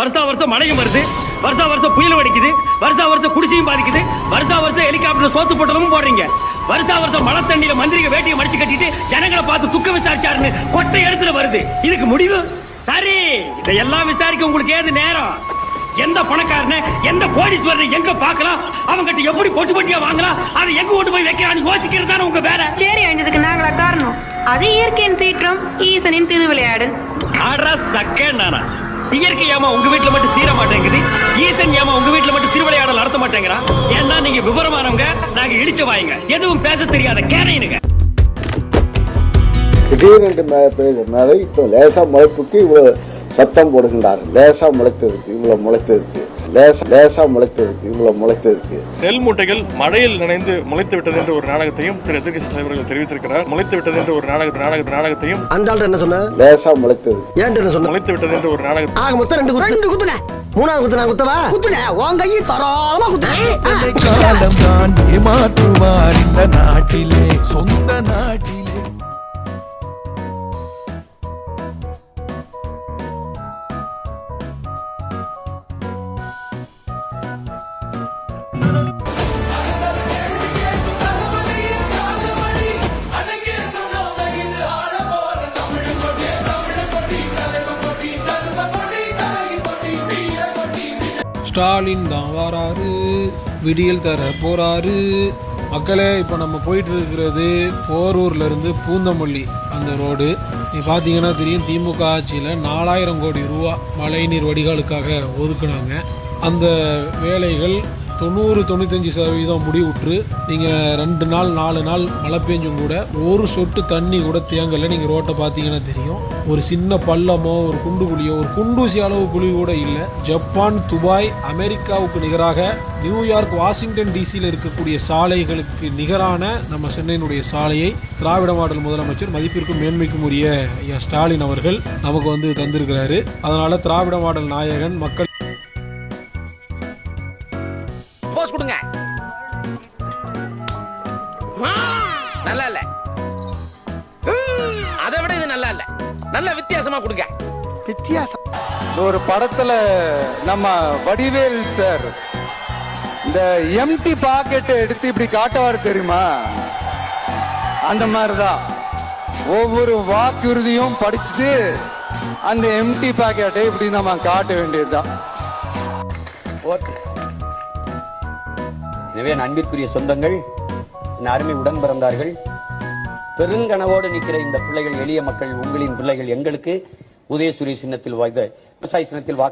வருஷா வருஷம் மழையும் வருது. வருஷா வருஷம் புயலும் அடிக்குது. வருஷா வருஷம் குடிசையும் பாதிக்குது. வருஷா வருஷம் ஹெலிகாப்டர் சோத்து போட்டலும் போடுறீங்க. வருஷா வருஷம் மழை தண்ணியில மந்திரிக வேட்டியை மடிச்சு கட்டிட்டு ஜனங்களை பார்த்து துக்க விசாரிச்சாருன்னு கொட்டை இடத்துல வருது. இதுக்கு முடிவு? சரி இதையெல்லாம் விசாரிக்க உங்களுக்கு ஏது நேரம்? எந்த பணக்காரன எந்த கோடீஸ்வரனை எங்க பார்க்கலாம்? அவங்கிட்ட எப்படி பொட்டு பொட்டியா வாங்கலாம்? அதை எங்க கொண்டு போய் வைக்கிறான்னு யோசிக்கிறது தானே உங்க வேலை? சேரி அழிஞ்சதுக்கு நாங்களா காரணம். அது இயற்கையின் சீற்றம் ஈசனின் திருவிளையாடு ஆடுறா சக்கே நானா. இயற்கை ஏமா உங்க வீட்டுல மட்டும் தீர மாட்டேங்குது. ஈசன் ஏமா உங்க வீட்டுல மட்டும் திருவிளையாடல் நடத்த மாட்டேங்கிறான் ஏன்னா நீங்க விவரமானவங்க நாங்க இடிச்ச வாயுங்க. எதுவும் பேச தெரியாத கேனையனுங்க திடீரென்று மழை இப்போ லேசா முளைப்புக்கு இவ்வளவு சத்தம் போடுகின்றார் லேசா முளைத்திருக்கு இவ்வளவு முளைத்திருக்கு லேசா லேசா முளைத்திருக்கு இவ்வளவு முளைத்திருக்கு நெல் மூட்டைகள் மழையில் நனைந்து முளைத்து விட்டது என்ற ஒரு நாடகத்தையும் திரு எதிர்கட்சி தலைவர்கள் தெரிவித்திருக்கிறார். முளைத்து விட்டது என்ற ஒரு நாடக நாடக நாடகத்தையும் அந்த ஆள் என்ன சொன்ன? லேசா முளைத்திருக்கு ஏன்ட்டு என்ன சொன்ன? முளைத்து விட்டது என்ற ஒரு நாடகத்தை ஆக மொத்தம் ரெண்டு குத்து. ரெண்டு குத்துன. மூணாவது குத்து நான் குத்தவா? குத்துன. உன் கையை தரோளமா குத்துன. காலம் தான் ஏமாற்றுவார் இந்த நாட்டிலே. சொந்த நாட்டிலே. ஸ்டாலின் தான் வராரு. விடியல் தர போறாரு. மக்களே இப்போ நம்ம போயிட்டு இருக்கிறது போரூர்ல இருந்து பூந்தமல்லி அந்த ரோடு. நீ பார்த்தீங்கன்னா தெரியும் திமுக ஆட்சியில் நாலாயிரம் கோடி ரூபா மழைநீர் வடிகாலுக்காக ஒதுக்குனாங்க. அந்த வேலைகள் தொண்ணூறு தொண்ணூத்தஞ்சு சதவீதம் முடிவுற்று நீங்கள் ரெண்டு நாள் நாலு நாள் மழை பெஞ்சும் கூட ஒரு சொட்டு தண்ணி கூட தேங்கலை நீங்கள் ரோட்டை பார்த்தீங்கன்னா தெரியும். ஒரு சின்ன பள்ளமோ ஒரு குண்டு குழியோ ஒரு குண்டூசி அளவு குழி கூட இல்லை. ஜப்பான் துபாய் அமெரிக்காவுக்கு நிகராக நியூயார்க் வாஷிங்டன் டிசியில் இருக்கக்கூடிய சாலைகளுக்கு நிகரான நம்ம சென்னையினுடைய சாலையை திராவிட மாடல் முதலமைச்சர் மதிப்பிற்கும் மேன்மைக்கும் உரிய ஐயா ஸ்டாலின் அவர்கள் நமக்கு வந்து தந்திருக்கிறாரு. அதனால திராவிட மாடல் நாயகன் மக்கள் நல்லா இல்ல. அதை விட இது நல்லா இல்ல. நல்ல வித்தியாசமா கொடுங்க. வித்தியாசம். ஒரு படத்துல நம்ம வடிவேல் சார் இந்த எம்டி பாக்கெட் எடுத்து இப்படி காட்டுவார் தெரியுமா? அந்த மாதிரிதான். ஒவ்வொரு வாக்குறுதியும் படிச்சுட்டு அந்த எம்டி பாக்கெட்டை இப்படி நம்ம காட்ட வேண்டியதுதான். எனவே என் அன்பிற்குரிய சொந்தங்கள் என் அருமை உடன் பிறந்தார்கள் பெருங்கனவோடு நிற்கிற இந்த பிள்ளைகள் எளிய மக்கள் உங்களின் பிள்ளைகள் எங்களுக்கு உதயசூரிய சின்னத்தில் வாய்ந்த விவசாய சின்னத்தில் வாக்கு